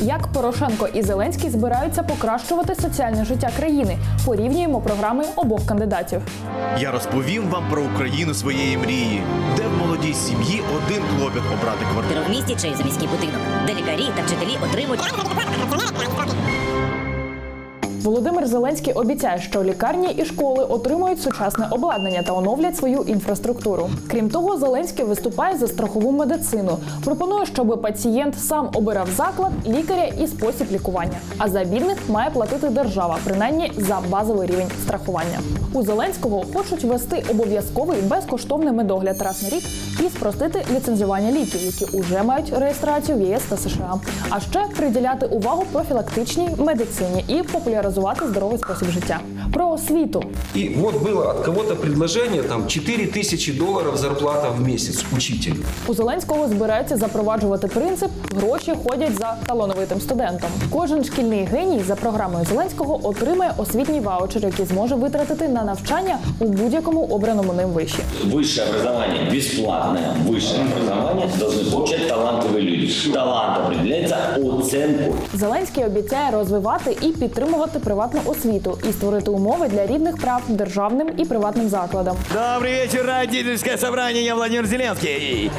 Як Порошенко і Зеленський збираються покращувати соціальне життя країни? Порівнюємо програми обох кандидатів. Я розповім вам про Україну своєї мрії, де в молодій сім'ї один клопіт обрати квартиру. в місті чи за міський будинок, де лікарі та вчителі отримують Володимир Зеленський обіцяє, що лікарні і школи отримують сучасне обладнання та оновлять свою інфраструктуру. Крім того, Зеленський виступає за страхову медицину. Пропонує, щоб пацієнт сам обирав заклад, лікаря і спосіб лікування. А за бідних має платити держава, принаймні за базовий рівень страхування. У Зеленського хочуть ввести обов'язковий безкоштовний медогляд раз на рік і спростити ліцензування ліків, які уже мають реєстрацію в ЄС та США. А ще приділяти увагу профілактичній медицині і популяризувати здоровий спосіб життя. Про освіту И вот было от кого-то предложение, там, 4 тысячи долларов зарплата в месяц учителю. у Зеленського збираються запроваджувати принцип гроші ходять за талановитим студентом. Кожен шкільний геній за програмою Зеленського отримає освітній ваучер, який зможе витратити на навчання у будь-якому обраному ним виші. Высшее образование, бесплатное высшее образование должны получать талантливые люди. Талант определяется оценку. Зеленський обіцяє розвивати і підтримувати приватну освіту і створити умови для рівних прав державним і приватним закладам. Добрий вечір, родительське собрання, я Владимир Зеленський.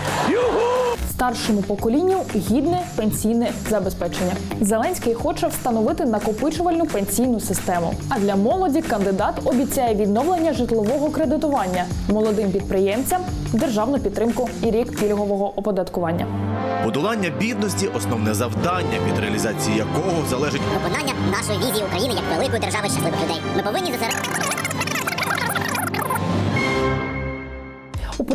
Старшому поколінню гідне пенсійне забезпечення. Зеленський хоче встановити накопичувальну пенсійну систему. А для молоді кандидат обіцяє відновлення житлового кредитування молодим підприємцям, державну підтримку і рік пільгового оподаткування. Подолання бідності основне завдання, від реалізації якого залежить виконання нашої візії України як великої держави щасливих людей. Ми повинні зосередитися.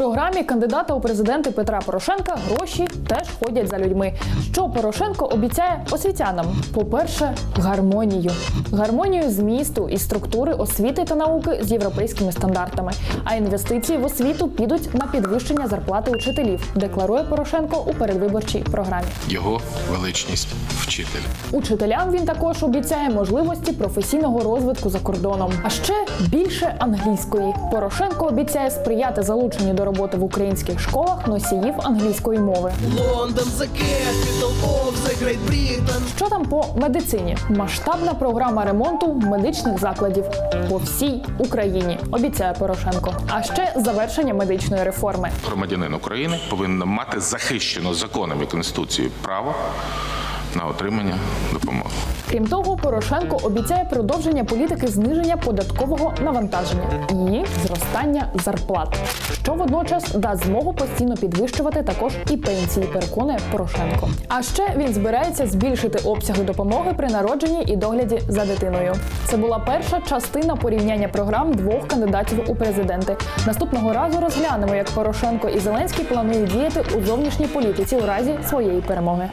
Програмі кандидата у президенти Петра Порошенка гроші теж ходять за людьми. Що Порошенко обіцяє освітянам? По-перше, гармонію. Гармонію змісту і структури освіти та науки з європейськими стандартами. А інвестиції в освіту підуть на підвищення зарплати учителів, декларує Порошенко у передвиборчій програмі. його величність вчитель. Учителям він також обіцяє можливості професійного розвитку за кордоном. А ще більше англійської. Порошенко обіцяє сприяти залученню до роботи в українських школах носіїв англійської мови. London, the capital of the Great Britain. Що там по медицині? Масштабна програма ремонту медичних закладів по всій Україні. Обіцяє Порошенко. А ще завершення медичної реформи. Громадянин України повинен мати захищено законом і конституцією право на отримання допомоги. Крім того, Порошенко обіцяє продовження політики зниження податкового навантаження і зростання зарплат, що водночас дасть змогу постійно підвищувати також і пенсії, переконує Порошенко. А ще він збирається збільшити обсяги допомоги при народженні і догляді за дитиною. Це була перша частина порівняння програм двох кандидатів у президенти. Наступного разу розглянемо, як Порошенко і Зеленський планують діяти у зовнішній політиці у разі своєї перемоги.